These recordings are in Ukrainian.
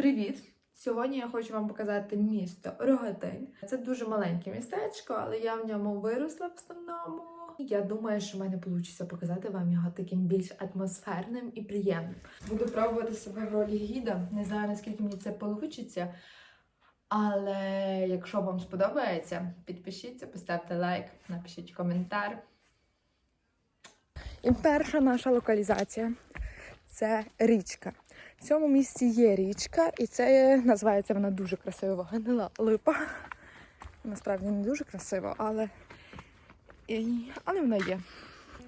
Привіт! Сьогодні я хочу вам показати місто Рогатин. Це дуже маленьке містечко, але я в ньому виросла в основному. Я думаю, що в мене вийде показати вам його таким більш атмосферним і приємним. Буду пробувати себе в ролі гіда. Не знаю, наскільки мені це вийде. Але якщо вам сподобається, підпишіться, поставте лайк, напишіть коментар. І перша наша локалізація це річка. В цьому місці є річка, і це називається вона дуже красиво Гнила липа. Насправді не дуже красиво, але, але вона є.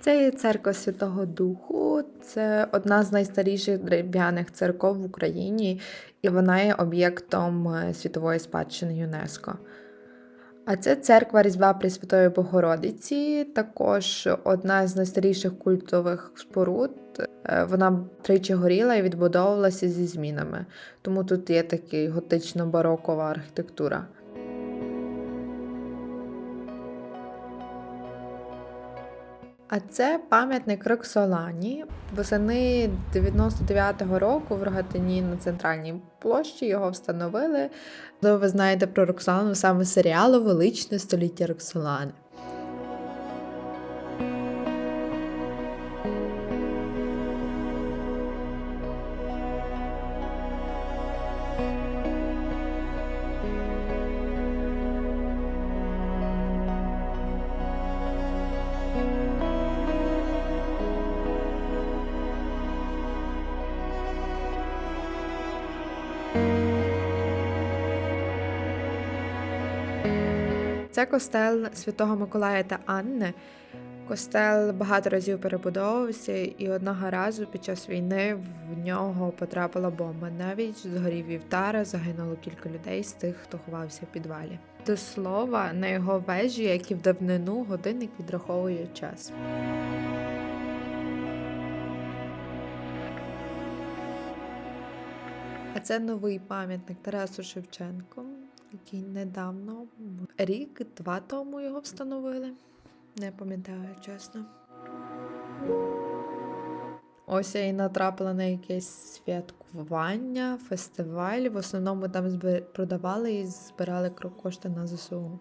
Це є церква Святого Духу. Це одна з найстаріших дерев'яних церков в Україні, і вона є об'єктом е, світової спадщини ЮНЕСКО. А це церква Різдва Пресвятої Богородиці, також одна з найстаріших культових споруд. Е, Вона тричі горіла і відбудовувалася зі змінами, тому тут є такий готично-барокова архітектура. А це пам'ятник Роксолані. Восени 99-го року в Рогатині на центральній площі його встановили. Ви знаєте про Роксолану саме серіалу Величне століття Роксолани. Це костел Святого Миколая та Анни. Костел багато разів перебудовувався, і одного разу під час війни в нього потрапила бомба. Навіть згорів вівтар, загинуло кілька людей з тих, хто ховався в підвалі. До слова, на його вежі, як і в давнину, годинник відраховує час. А це новий пам'ятник Тарасу Шевченку, який недавно, рік-два тому його встановили. Не пам'ятаю, чесно. Ось я і натрапила на якесь святкування, фестиваль. В основному там продавали і збирали кошти на ЗСУ.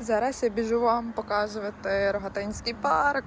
Зараз я біжу вам показувати Рогатинський парк.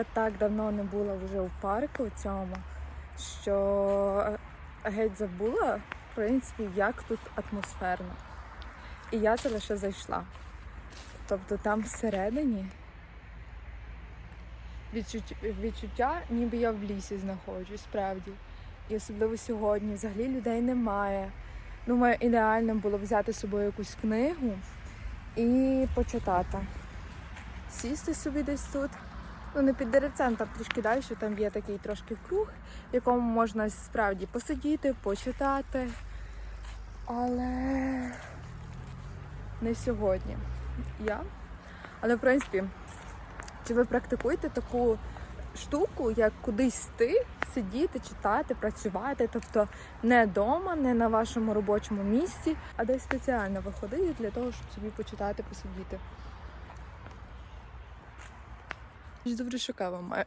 Я так давно не була вже в парку цьому, що геть забула, в принципі, як тут атмосферно. І я це лише зайшла. Тобто там всередині відчуття, ніби я в лісі знаходжусь, справді. І особливо сьогодні взагалі людей немає. Думаю, ідеально було взяти з собою якусь книгу і почитати. Сісти собі десь тут. Ну, не під деревцем, там трішки далі, там є такий трошки круг, в якому можна справді посидіти, почитати. Але не сьогодні. Я. Але, в принципі, чи ви практикуєте таку штуку, як кудись йти, сидіти, читати, працювати, тобто не вдома, не на вашому робочому місці, а десь спеціально виходити для того, щоб собі почитати, посидіти. Ж добре, що маю.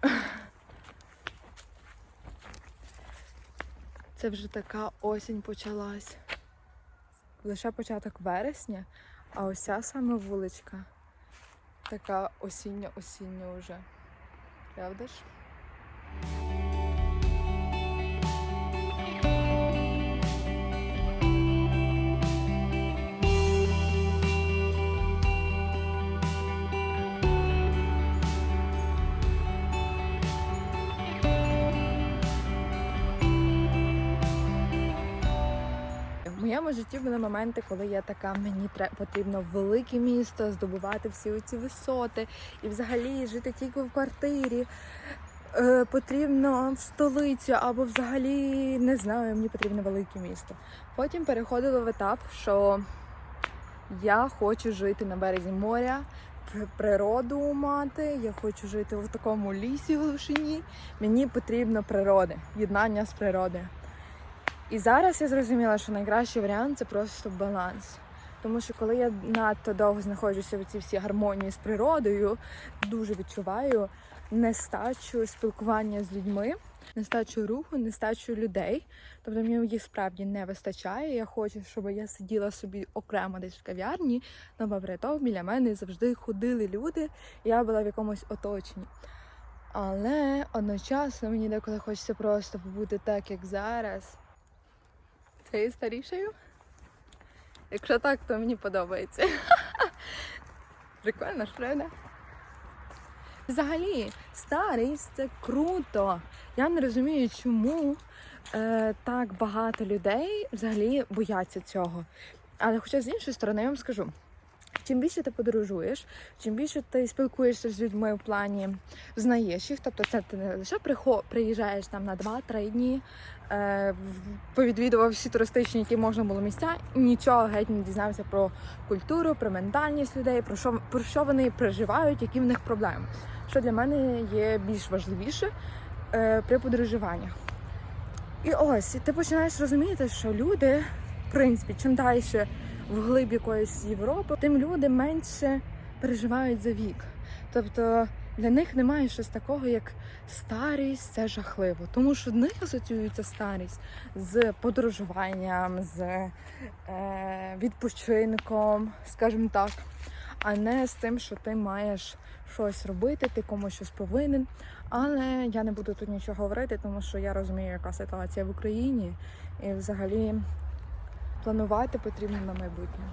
Це вже така осінь почалась. Лише початок вересня, а ось ця саме вуличка. Така осіння-осіння вже. Правда ж? Моєму житті були моменти, коли я така, мені потрібно велике місто, здобувати всі ці висоти і взагалі жити тільки в квартирі. Е, потрібно в столицю або взагалі не знаю, мені потрібно велике місто. Потім переходила в етап, що я хочу жити на березі моря, пр- природу мати, я хочу жити в такому лісі в глушині. Мені потрібно природи, єднання з природою. І зараз я зрозуміла, що найкращий варіант це просто баланс. Тому що коли я надто довго знаходжуся в цій всій гармонії з природою, дуже відчуваю нестачу спілкування з людьми, нестачу руху, нестачу людей. Тобто мені їх справді не вистачає. Я хочу, щоб я сиділа собі окремо десь в кав'ярні, на бабрятов біля мене завжди ходили люди, і я була в якомусь оточенні. Але одночасно мені деколи хочеться просто побути так, як зараз. Ти є старішою? Якщо так, то мені подобається. Прикольно, що не? Взагалі, старість це круто. Я не розумію, чому е, так багато людей взагалі бояться цього. Але хоча з іншої сторони, я вам скажу. Чим більше ти подорожуєш, чим більше ти спілкуєшся з людьми в плані знаєш їх, тобто це ти не лише приїжджаєш там на 2-3 дні, е, повідвідував всі туристичні, які можна було місця, нічого геть не дізнався про культуру, про ментальність людей, про що, про що вони переживають, які в них проблеми. Що для мене є більш важливіше е, при подорожуваннях. І ось, ти починаєш розуміти, що люди, в принципі, чим далі в глиб якоїсь Європи, тим люди менше переживають за вік. Тобто для них немає щось такого, як старість це жахливо. Тому що в них асоціюється старість з подорожуванням, з е, відпочинком, скажімо так, а не з тим, що ти маєш щось робити, ти комусь щось повинен. Але я не буду тут нічого говорити, тому що я розумію, яка ситуація в Україні, і взагалі планувати потрібно на майбутнє.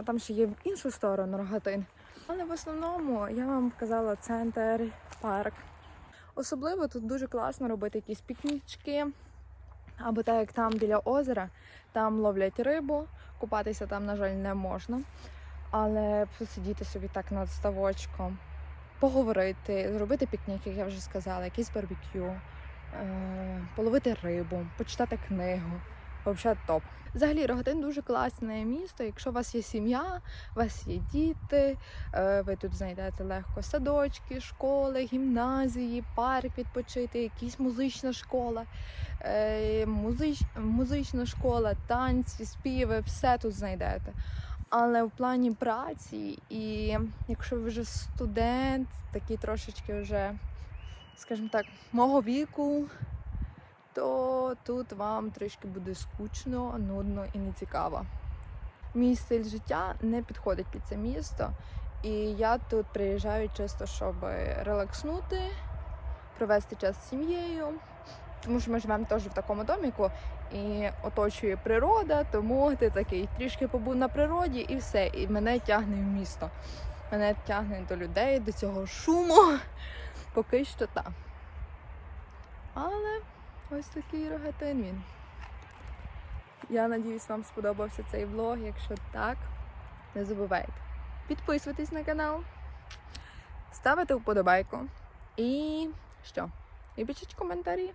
А там ще є в іншу сторону рогатин. Але в основному я вам показала центр, парк. Особливо тут дуже класно робити якісь пікнічки. Або так як там біля озера, там ловлять рибу, купатися там, на жаль, не можна. Але посидіти собі так над ставочком, поговорити, зробити пікнік, як я вже сказала, якийсь барбекю, е, половити рибу, почитати книгу. Взагалі топ. Взагалі, Рогатин дуже класне місто. Якщо у вас є сім'я, у вас є діти, е, ви тут знайдете легко садочки, школи, гімназії, парк відпочити, якась музична школа, е, музич, музична школа, танці, співи, все тут знайдете. Але в плані праці, і якщо ви вже студент, такий трошечки вже, скажімо так, мого віку, то тут вам трішки буде скучно, нудно і нецікаво. Мій стиль життя не підходить під це місто, І я тут приїжджаю чисто, щоб релакснути, провести час з сім'єю. Тому що ми живемо теж в такому доміку і оточує природа, тому ти такий трішки побув на природі і все. І мене тягне в місто. Мене тягне до людей, до цього шуму. Поки що так. Але ось такий рогатин він. Я надіюсь, вам сподобався цей влог. Якщо так, не забувайте підписуватись на канал, ставити вподобайку і що? І пишіть коментарі.